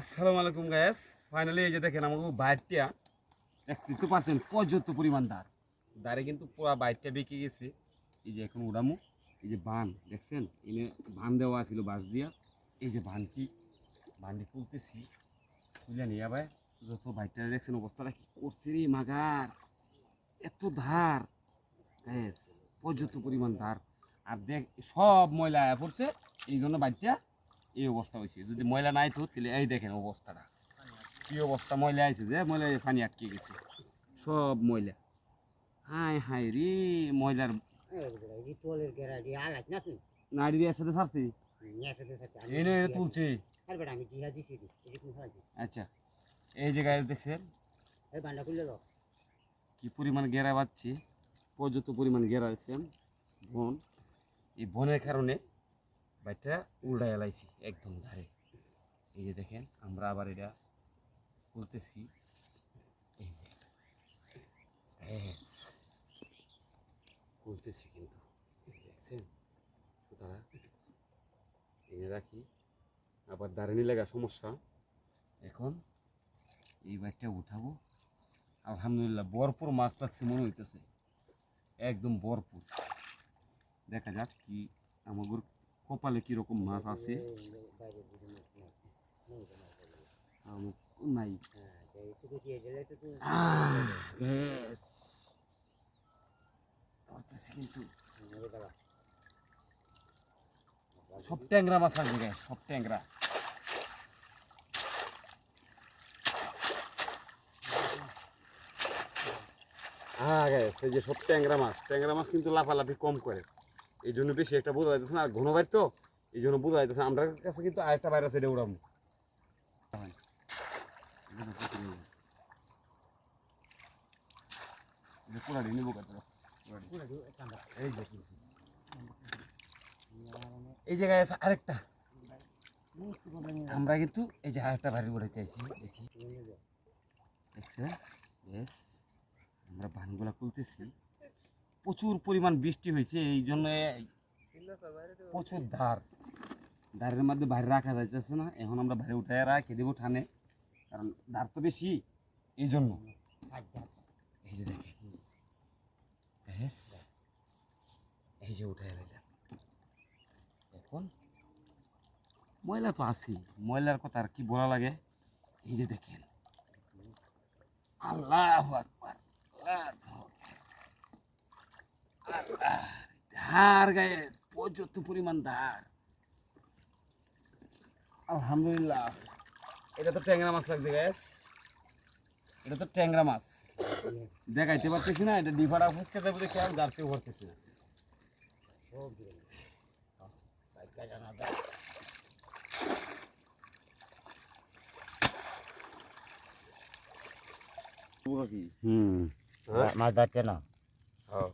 আসসালামু আলাইকুম gas finally এই যে দেখেন, আমাকে বাইরটা দেখতে পারছেন পর্যাপ্ত পরিমাণ দাঁড় দাঁড়ে কিন্তু পুরো বাইরটা বেঁকে গেছে। এই যে এখন উড়ামু। এই যে বান, দেখছেন? এনে বান দেওয়া ছিল বাঁশ দিয়া। এই যে বানটি বানটি তুলতেছি তুলে নিয়ে আবার যত বাইরটা দেখছেন, অবস্থাটা কি করছে রে, মাগার? এত ধার। গ্যাস পর্যাপ্ত পরিমাণ ধার। আর দেখ, সব ময়লা পড়ছে। এই জন্য বাইরটা এই অবস্থা হয়েছে যদি ময়লা নাই তো, তাহলে এই দেখেন অবস্থাটা। কি অবস্থা? ময়লা আছে যে, ময়লা পানি আটকে গেছে। সব ময়লা। হাই হাই রে, ময়লার নাড়ি একসাথে আচ্ছা এই দেখছেন? পরিমাণ পর্যাপ্ত পরিমাণ গেরা আছেন বন। এই বনের কারণে বাইটা উল্টায় এলাইছি একদম ধারে। এই যে দেখেন, আমরা আবার এটা খুলতেছি। এই যে। খুলতেছি কিন্তু। দেখছেন? এনে রাখি। আবার দাঁড়ানি লাগা সমস্যা। এখন এই বাইকটা উঠাবো। আলহামদুলিল্লাহ, ভরপুর মাছ লাগছে মনে হইতেছে। একদম ভরপুর। দেখা যাক কি আমাদের কপালে কীরকম মাছ আছে? নাই। আছে। সব ট্যাংরা মাছ লাগবে গ্যাস সব ট্যাংরা। হ্যাঁ গ্যাস এই যে সব ট্যাংরা মাছ ট্যাংরা মাছ কিন্তু লাফালাফি কম করে। এই জন্য বেশি একটা বোঝা যাইতেছে না আর ঘন বাইর তো এই জন্য বোঝা যাইতেছে আমরা কাছে কিন্তু আরেকটা বাইর আছে এটা উড়াবো নিবো এই জায়গায় আছে আরেকটা। আমরা কিন্তু এই যে আরেকটা বাড়ি উড়াইতে আইছি দেখি। নিয়ে দেখছেন আমরা বানগুলা তুলতেছি প্রচুর পরিমাণ বৃষ্টি হয়েছে, এই জন্য প্রচুর ধার। ধারের মধ্যে বাইরে রাখা যাইতেছে না, এখন আমরা বাইরে উঠে রাখি, দেবো ঠানে, কারণ ধার তো বেশি, এই জন্য। এই যে ব্যাস, এই যে উঠে এলাম এখন ময়লা তো আছেই, ময়লার কথা আর কি বলা লাগে? এই যে দেখেন আল্লাহ আকবার। ধার গায়ে পর্যাপ্ত পরিমাণ ধার। আলহামদুলিল্লাহ। এটা তো ট্যাংরা মাছ লাগছে গ্যাস এটা তো ট্যাংরা মাছ। দেখাইতে পারতেছি না এটা ডিফাটা ফুচকা দেবো দেখে আর গাড়তেও ভরতেছি না। হুম। হ্যাঁ? মাছ ধরছে না। হ্যাঁ।